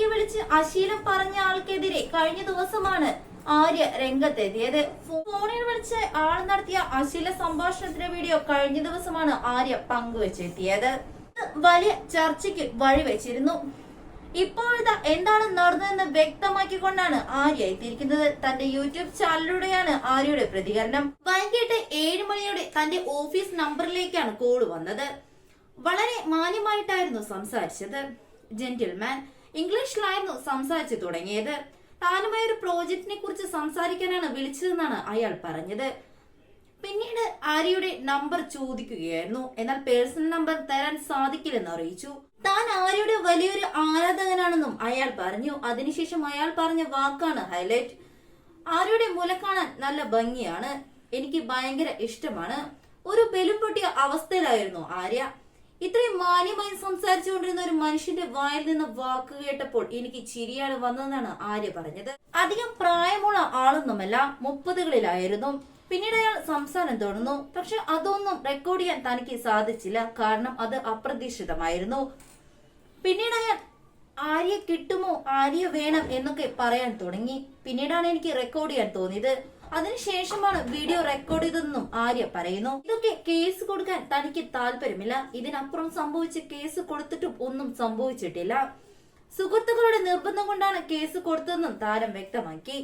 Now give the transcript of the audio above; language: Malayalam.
വീട്ടിലേക്ക് വിളിച്ച് അശീലം പറഞ്ഞ ആൾക്കെതിരെ കഴിഞ്ഞ ദിവസമാണ് ആര്യ രംഗത്തെത്തിയത്. ഫോണിൽ വിളിച്ച് ആൾ നടത്തിയ അശീല സംഭാഷണത്തിന്റെ വീഡിയോ കഴിഞ്ഞ ദിവസമാണ് ആര്യ പങ്കുവച്ചെത്തിയത്. വലിയ ചർച്ചയ്ക്ക് വഴിവെച്ചിരുന്നു. ഇപ്പോഴത്തെ എന്താണ് നടന്നതെന്ന് വ്യക്തമാക്കിക്കൊണ്ടാണ് ആര്യ എത്തിയിരിക്കുന്നത്. തന്റെ യൂട്യൂബ് ചാനലിലൂടെയാണ് ആര്യയുടെ പ്രതികരണം. വൈകിട്ട് ഏഴ് മണിയോടെ തന്റെ ഓഫീസ് നമ്പറിലേക്കാണ് കോൾ വന്നത്. വളരെ മാന്യമായിട്ടായിരുന്നു സംസാരിച്ചത്. ജെന്റിൽമാൻ ഇംഗ്ലീഷിലായിരുന്നു സംസാരിച്ചു തുടങ്ങിയത്. താനുമായി ഒരു പ്രോജക്റ്റിനെ കുറിച്ച് സംസാരിക്കാനാണ് വിളിച്ചതെന്നാണ് അയാൾ പറഞ്ഞത്. പിന്നീട് ആര്യയുടെ നമ്പർ ചോദിക്കുകയായിരുന്നു. എന്നാൽ പേഴ്സണൽ നമ്പർ തരാൻ സാധിക്കില്ലെന്ന് അറിയിച്ചു. താൻ ആര്യയുടെ വലിയൊരു ആരാധകനാണെന്നും അയാൾ പറഞ്ഞു. അതിനുശേഷം അയാൾ പറഞ്ഞ വാക്കാണ് ഹൈലൈറ്റ്. ആര്യയുടെ മുല കാണാൻ നല്ല ഭംഗിയാണ്. എനിക്ക് ഭയങ്കര ഇഷ്ടമാണ്. ഒരു ബലം പൊട്ടിയ അവസ്ഥയിലായിരുന്നു ആര്യ. ഇത്രയും മാന്യമായി സംസാരിച്ചുകൊണ്ടിരുന്ന ഒരു മനുഷ്യന്റെ വായിൽ നിന്ന് വാക്ക് കേട്ടപ്പോൾ എനിക്ക് ചിരിയാണ് വന്നതെന്നാണ് ആര്യ പറഞ്ഞത്. അധികം പ്രായമുള്ള ആളൊന്നുമല്ല മുപ്പതുകളിലായിരുന്നു. പിന്നീട് അയാൾ സംസാരം തുടർന്നു. പക്ഷെ അതൊന്നും റെക്കോർഡ് ചെയ്യാൻ തനിക്ക് സാധിച്ചില്ല. കാരണം അത് അപ്രതീക്ഷിതമായിരുന്നു. പിന്നീട് അയാൾ ആര്യ കിട്ടുമോ? ആര്യ വേണം എന്നൊക്കെ പറയാൻ തുടങ്ങി. പിന്നീടാണ് എനിക്ക് റെക്കോർഡ് ചെയ്യാൻ തോന്നിയത്. അതിനുശേഷമാണ് വീഡിയോ റെക്കോർഡ് ചെയ്തതെന്നും ആര്യ പറയുന്നു. ഇതൊക്കെ കേസ് കൊടുക്കാൻ തനിക്ക് താല്പര്യമില്ല. ഇതിനപ്പുറം സംഭവിച്ച കേസ് കൊടുത്തിട്ടും ഒന്നും സംഭവിച്ചിട്ടില്ല. സുഹൃത്തുക്കളുടെ നിർബന്ധം കൊണ്ടാണ് കേസ് കൊടുത്തതെന്നും താരം വ്യക്തമാക്കി.